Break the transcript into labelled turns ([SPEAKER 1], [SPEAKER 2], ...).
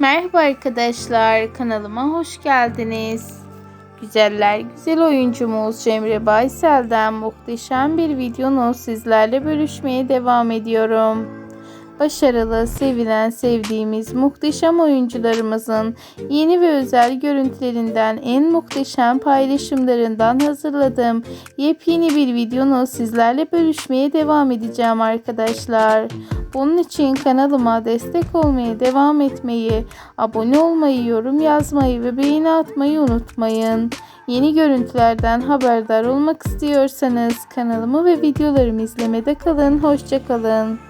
[SPEAKER 1] Merhaba arkadaşlar, kanalıma hoş geldiniz. Güzeller güzel oyuncumuz Cemre Baysel'den muhteşem bir videonu sizlerle bölüşmeye devam ediyorum. Başarılı, sevilen, sevdiğimiz muhteşem oyuncularımızın yeni ve özel görüntülerinden en muhteşem paylaşımlarından hazırladığım yepyeni bir videonu sizlerle bölüşmeye devam edeceğim arkadaşlar. Bunun için kanalıma destek olmaya devam etmeyi, abone olmayı, yorum yazmayı ve beğeni atmayı unutmayın. Yeni görüntülerden haberdar olmak istiyorsanız kanalımı ve videolarımı izlemede kalın. Hoşçakalın.